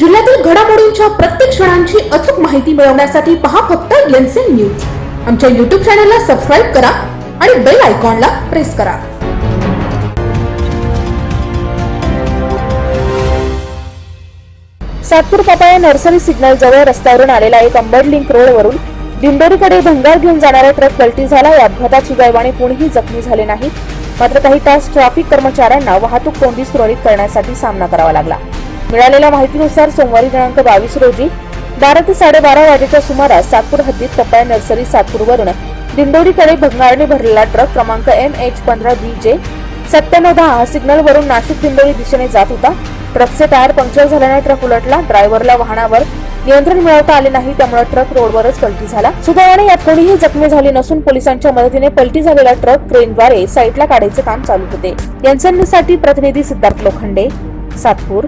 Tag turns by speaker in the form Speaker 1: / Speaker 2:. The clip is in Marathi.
Speaker 1: जिल्ह्यातील घडामोडींच्या प्रत्येक क्षणांची अचूक माहिती मिळवण्यासाठी पहा फक्त एनसीएन न्यूज आमच्या यूट्यूब चॅनलला सबस्क्राईब करा आणि बेल आयकॉनला प्रेस करा.
Speaker 2: सातपूर पपाया नर्सरी सिग्नल जवळ रस्त्यावरून आलेला एक अंबड लिंक रोडवरून दिंडोरीकडे भंगार घेऊन जाणारा ट्रक पलटी झाला. या अपघातात सुदैवाने कोणीही जखमी झाले नाही. मात्र काही तास ट्रॅफिक कर्मचाऱ्यांना वाहतूक कोंडी सुरळीत करण्यासाठी सामना करावा लागला. मिळालेल्या माहितीनुसार सोमवारी दिनांक बावीस रोजी बारा ते साडेबारा वाजेच्या सुमारास सातपूर हद्दीत पपाया नर्सरी सातपूरवरून दिंडोरीकडे भंगारने भरलेला ट्रक क्रमांक एम एच पंधरा बी जे सत्त्याण्णव दहा सिग्नल वरून नाशिक दिंडोरी दिशेने जात होता. ट्रकचे टायर पंक्चर झाल्याने ट्रक उलटला. ड्रायव्हरला वाहनावर नियंत्रण मिळवता आले नाही त्यामुळे ट्रक रोडवरच पलटी झाला. सुदैवाने यात कोणीही जखमी झाली नसून पोलिसांच्या मदतीने पलटी झालेला ट्रक क्रेनद्वारे साईटला काढायचे काम चालू होते. यांसाठी प्रतिनिधी सिद्धार्थ लोखंडे सातपूर.